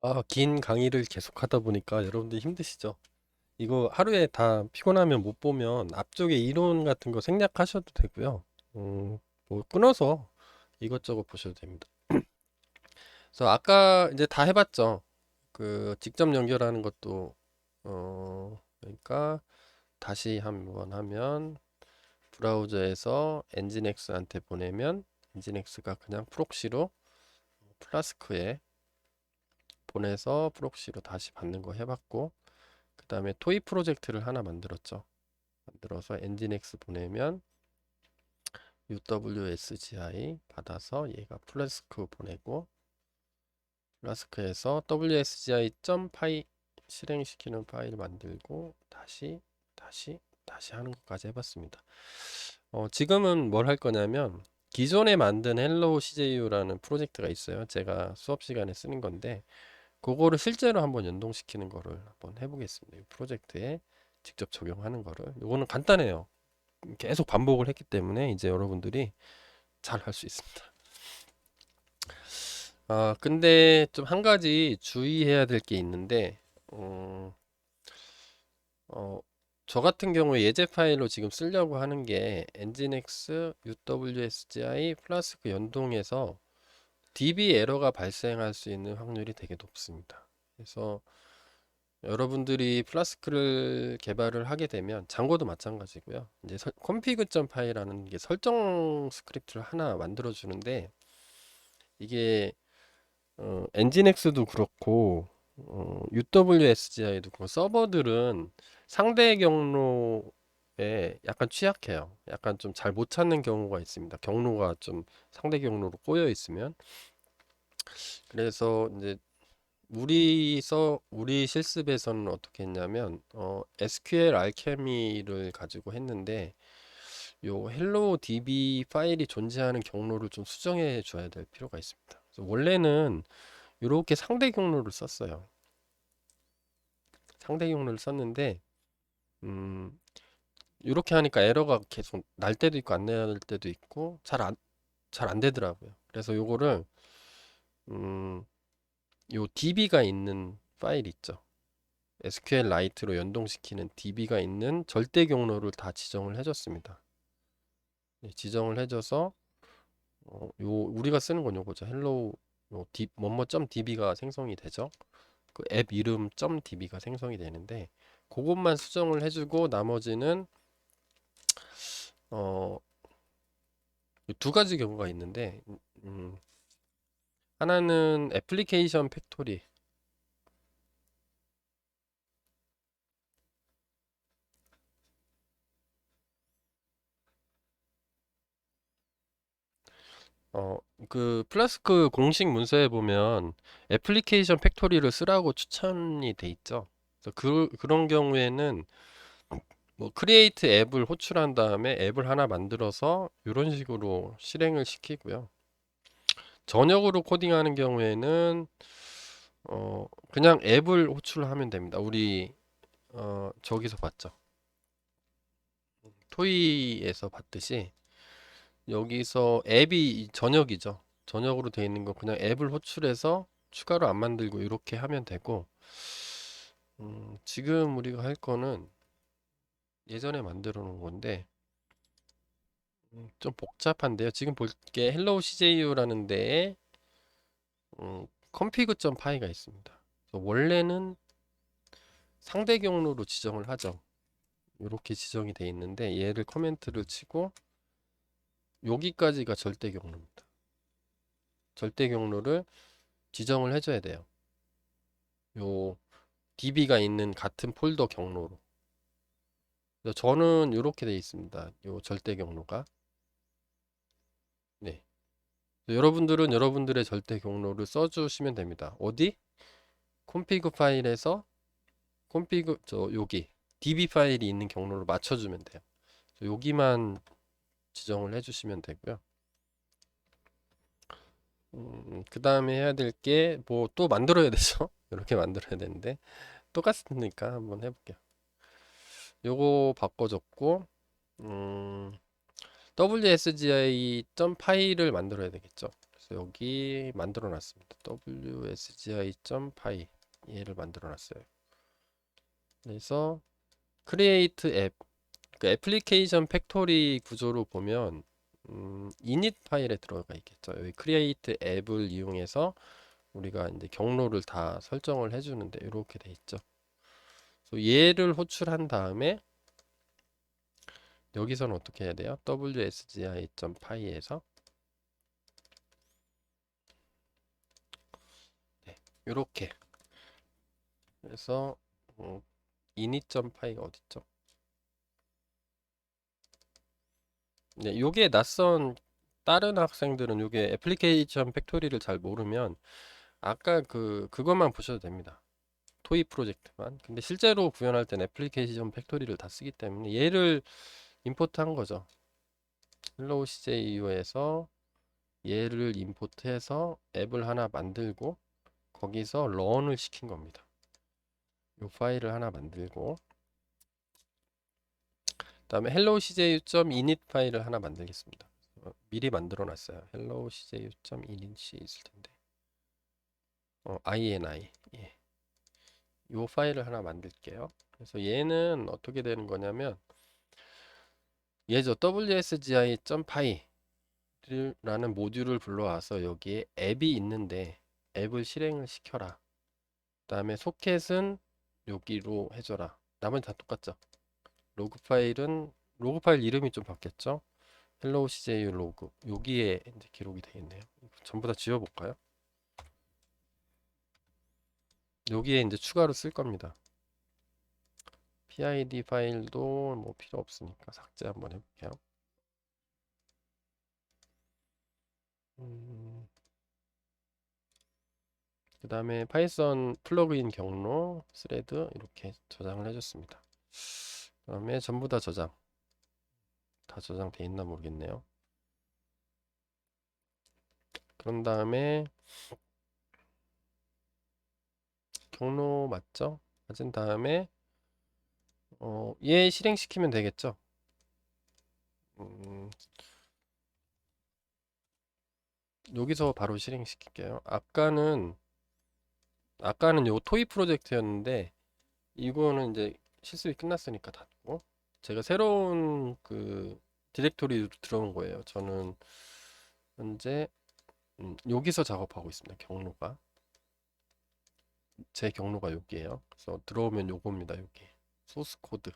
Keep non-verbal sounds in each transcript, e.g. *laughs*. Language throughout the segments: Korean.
아, 긴 강의를 계속 하다 보니까 여러분들 힘드시죠? 이거 하루에 다 피곤하면 못 보면 앞쪽에 이론 같은 거 생략하셔도 되고요. 음, 뭐 끊어서 이것저것 보셔도 됩니다. *clears throat* 그래서 아까 이제 다 해봤죠. 그 직접 연결하는 것도 어 그러니까 다시 한번 하면 브라우저에서 엔진엑스한테 보내면 엔진엑스가 그냥 프록시로 플라스크에 보내서 프록시로 다시 받는 거 해봤고 그 다음에 토이 프로젝트를 하나 만들었죠. 만들어서 엔진엑스 보내면 UWSGI 받아서 얘가 플라스크 보내고 플라스크에서 WSGI.py 실행시키는 파일 만들고 다시 다시 다시 하는 것까지 해봤습니다. 어, 지금은 뭘 할 거냐면 기존에 만든 헬로우 CJU라는 프로젝트가 있어요. 제가 수업 시간에 쓰는 건데 그거를 실제로 한번 연동시키는 거를 한번 해보겠습니다. 이 프로젝트에 직접 적용하는 거를. 이거는 간단해요. 계속 반복을 했기 때문에 이제 여러분들이 잘 할 수 있습니다. 아, 근데 좀 한 가지 주의해야 될 게 있는데, 음, 어, 저 같은 경우에 예제 파일로 지금 쓰려고 하는 게 nginx uwsgi 플라스크 연동해서 DB 에러가 발생할 수 있는 확률이 되게 높습니다. 그래서 여러분들이 플라스크를 개발을 하게 되면 장고도 마찬가지고요. 이제 config.py라는 게 설정 스크립트를 하나 만들어 주는데 이게 어, 엔진엑스도 그렇고 어, UWSGI도 그렇고 서버들은 상대 경로 에 약간 취약해요. 약간 좀 잘 못 찾는 경우가 있습니다. 경로가 좀 상대 경로로 꼬여 있으면 그래서 이제 우리 서 우리 실습에서는 어떻게 했냐면 어, SQL 알케미를 가지고 했는데 요 헬로 DB 파일이 존재하는 경로를 좀 수정해 줘야 될 필요가 있습니다. 원래는 이렇게 상대 경로를 썼어요. 상대 경로를 썼는데 음, 이렇게 하니까 에러가 계속 날 때도 있고 안 날 때도 있고 잘 안 잘 안 되더라고요. 그래서 요거를 음, 요 DB가 있는 파일 있죠. SQLite로 연동시키는 DB가 있는 절대 경로를 다 지정을 해줬습니다. 네, 지정을 해줘서 어, 요 우리가 쓰는 건 요거죠. hello 요 d 뭐뭐.db가 생성이 되죠. 그 앱 이름 .db가 생성이 되는데 그것만 수정을 해주고 나머지는 어, 두 가지 경우가 있는데 음, 하나는 애플리케이션 팩토리 어, 그 플라스크 공식 문서에 보면 애플리케이션 팩토리를 쓰라고 추천이 돼 있죠. 그, 그런 경우에는 뭐 크리에이트 앱을 호출한 다음에 앱을 하나 만들어서 이런 식으로 실행을 시키고요. 전역으로 코딩하는 경우에는 어, 그냥 앱을 호출하면 됩니다. 우리 어, 저기서 봤죠. 토이에서 봤듯이 여기서 앱이 전역이죠. 전역으로 되어 있는 거 그냥 앱을 호출해서 추가로 안 만들고 이렇게 하면 되고 음, 지금 우리가 할 거는 예전에 만들어 놓은 건데 음, 좀 복잡한데요. 지금 볼게 hello cju라는 데에 음, config.py가 있습니다. 원래는 상대 경로로 지정을 하죠. 이렇게 지정이 돼 있는데 얘를 커멘트를 치고 여기까지가 절대 경로입니다. 절대 경로를 지정을 해줘야 돼요. 요 db가 있는 같은 폴더 경로로. 저는 이렇게 돼 있습니다. 요 절대 경로가. 네. 여러분들은 여러분들의 절대 경로를 써주시면 됩니다. 어디? config 파일에서 config 저 여기 db 파일이 있는 경로를 맞춰주면 돼요. 여기만 지정을 해주시면 되고요. 음, 그 다음에 해야 될 게 뭐 또 만들어야 되죠. 이렇게 *laughs* 만들어야 되는데 똑같으니까 한번 해볼게요. 요거 바꿔줬고 음, wsgi.py를 만들어야 되겠죠. 그래서 여기 만들어 놨습니다. wsgi.py 얘를 만들어 놨어요. 그래서 create 앱그 애플리케이션 팩토리 구조로 보면 음, init 파일에 들어가 있겠죠. 여기 create 앱을 이용해서 우리가 이제 경로를 다 설정을 해주는데 이렇게 돼 있죠. 얘를 호출한 다음에 여기서는 어떻게 해야 돼요? wsgi.py에서 네, 이렇게 그래서 음, init.py가 어딨죠? 네, 요게 낯선 다른 학생들은 요게 애플리케이션 팩토리를 잘 모르면 아까 그 그것만 보셔도 됩니다. 토이 프로젝트만. 근데 실제로 구현할 땐 애플리케이션 팩토리를 다 쓰기 때문에 얘를 임포트한 거죠. hello CJU에서 얘를 임포트해서 앱을 하나 만들고 거기서 런을 시킨 겁니다. 요 파일을 하나 만들고 그 다음에 hello cju.init 파일을 하나 만들겠습니다. 어, 미리 만들어 놨어요. hello cju.init이 있을 텐데. 어, ini. 예. 요 파일을 하나 만들게요. 그래서 얘는 어떻게 되는 거냐면 얘죠. wsgi.py 라는 모듈을 불러와서 여기에 앱이 있는데 앱을 실행을 시켜라. 그 다음에 소켓은 여기로 해줘라. 나머지 다 똑같죠. 로그 파일은 로그 파일 이름이 좀 바뀌었죠. hello cju 로그 여기에 이제 기록이 되겠네요. 전부 다 지워볼까요? 여기에 이제 추가로 쓸 겁니다. PID 파일도 뭐 필요 없으니까 삭제 한번 해볼게요. 음, 그 다음에 파이썬 플러그인 경로 스레드 이렇게 저장을 해줬습니다. 그 다음에 전부 다 저장. 다 저장돼 있나 모르겠네요. 그런 다음에 경로 맞죠? 맞은 다음에 어, 얘 실행시키면 되겠죠? 음, 여기서 바로 실행시킬게요. 아까는 아까는 요 토이 프로젝트였는데 이거는 이제 실습이 끝났으니까 닫고 제가 새로운 그 디렉토리로 들어온 거예요. 저는 현재 음, 여기서 작업하고 있습니다. 경로가 제 경로가 여기에요. 그래서 들어오면 요겁니다. 여기 소스 코드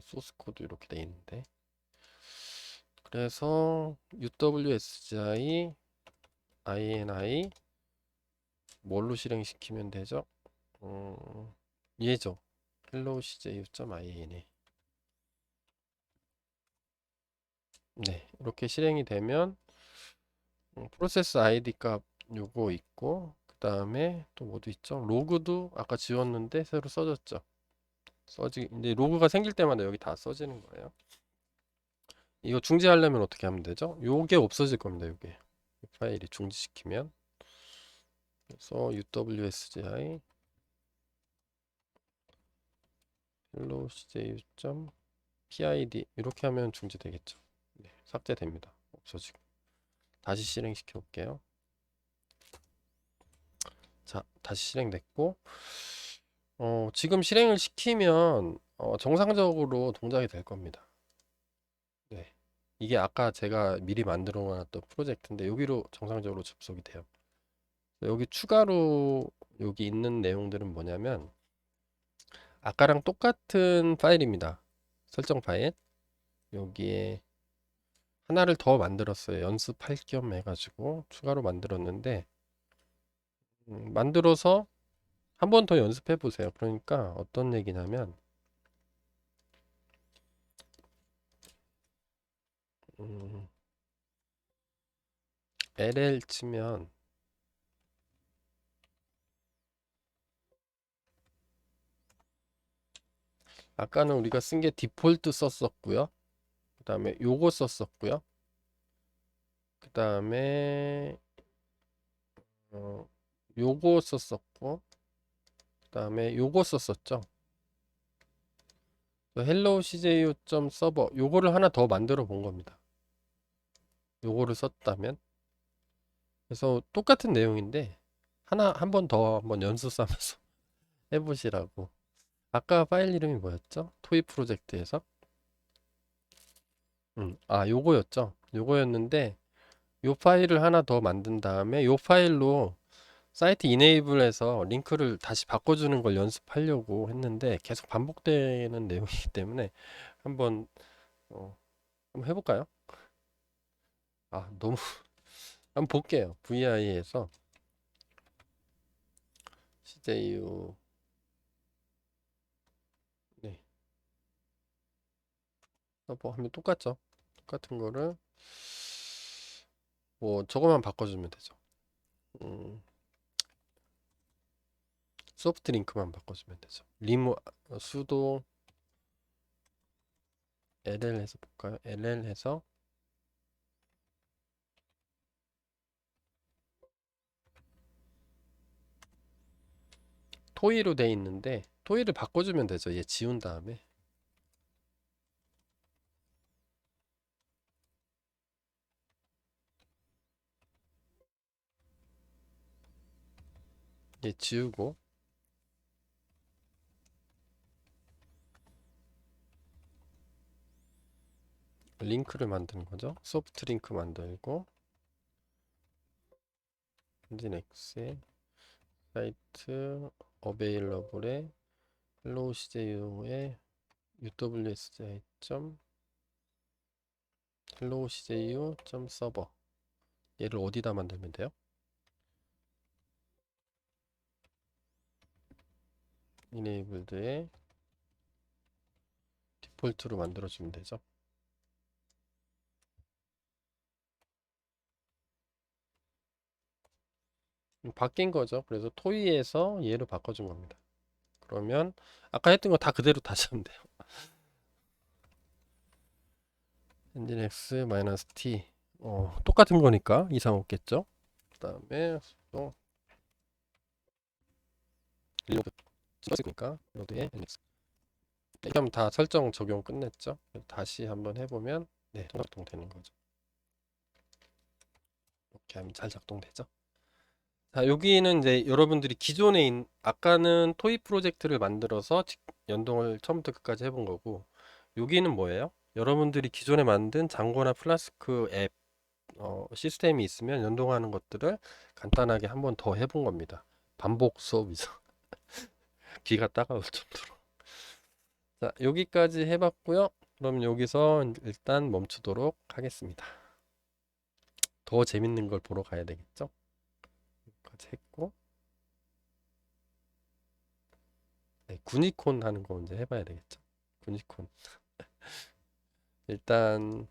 소스 코드 이렇게 돼 있는데 그래서 UWSGI INI 뭘로 실행시키면 되죠? 음, 얘죠. hello cju.ini 네, 이렇게 실행이 되면 음, 프로세스 ID 값 요거 있고 그 다음에 또 뭐도 있죠? 로그도 아까 지웠는데 새로 써졌죠. 써지 이제 로그가 생길 때마다 여기 다 써지는 거예요. 이거 중지하려면 어떻게 하면 되죠? 요게 없어질 겁니다. 요게 이 파일이 중지시키면 그래서 uwsgi hello cju.pid 이렇게 하면 중지되겠죠. 네, 삭제됩니다. 없어지고 다시 실행시켜 볼게요. 자, 다시 실행됐고 어, 지금 실행을 시키면 어, 정상적으로 동작이 될 겁니다. 네. 이게 아까 제가 미리 만들어 놨던 프로젝트인데 여기로 정상적으로 접속이 돼요. 여기 추가로 여기 있는 내용들은 뭐냐면 아까랑 똑같은 파일입니다. 설정 파일. 여기에 하나를 더 만들었어요. 연습할 겸 해가지고 추가로 만들었는데 음, 만들어서 한 번 더 연습해 보세요. 그러니까 어떤 얘기냐면 음, LL 치면 아까는 우리가 쓴 게 디폴트 썼었고요. 그 다음에 요거 썼었고요. 그 다음에 어, 요거 썼었고 그 다음에 요거 썼었죠. hello cju.server 요거를 하나 더 만들어 본 겁니다. 요거를 썼다면 그래서 똑같은 내용인데 하나 한 번 더 한번 연습 삼아서 *laughs* 해보시라고. 아까 파일 이름이 뭐였죠? 토이 프로젝트에서? 음, 아, 요거였죠. 요거였는데 요 파일을 하나 더 만든 다음에 요 파일로 사이트 이네이블해서 링크를 다시 바꿔주는 걸 연습하려고 했는데 계속 반복되는 *laughs* 내용이기 때문에 한번 어, 한번 해볼까요? 아, 너무 *laughs* 한번 볼게요. VI에서 CJU 네 서버 하면 똑같죠. 똑같은 거를 뭐 저거만 바꿔주면 되죠. 음, 소프트 링크만 바꿔주면 되죠. 리모 어, 수도 ll 해서 볼까요? ll 해서 토이로 돼 있는데 토이를 바꿔주면 되죠. 얘 지운 다음에 얘 지우고 링크를 만드는 거죠. 소프트 링크 만들고 엔진엑스에 사이트 어베일러블에 hello cju에 uwsj. hello cju 서버 얘를 어디다 만들면 돼요? enabled에 디폴트로 만들어주면 되죠. 바뀐 거죠. 그래서 토이에서 얘로 바꿔준 겁니다. 그러면 아까 했던 거 다 그대로 *laughs* 다시 하면 돼요. nginx -t 어, 똑같은 거니까 이상 없겠죠. 그 다음에 또 리모드 찍었으니까 로드에 nginx 이렇게 하면 다 설정 적용 끝냈죠. 다시 한번 해보면 네, 통작동 되는 거죠. 이렇게 하면 잘 작동되죠. 자, 여기는 이제 여러분들이 기존에 있, 아까는 토이 프로젝트를 만들어서 직- 연동을 처음부터 끝까지 해본 거고, 여기는 뭐예요? 여러분들이 기존에 만든 장고나 플라스크 앱 어, 시스템이 있으면 연동하는 것들을 간단하게 한 번 더 해본 겁니다. 반복 수업이죠. *laughs* 귀가 따가울 정도로. 자, 여기까지 해봤고요. 그럼 여기서 일단 멈추도록 하겠습니다. 더 재밌는 걸 보러 가야 되겠죠? 여기까지 했고 네, 구니콘 하는 거 이제 해봐야 되겠죠. 구니콘 *laughs* 일단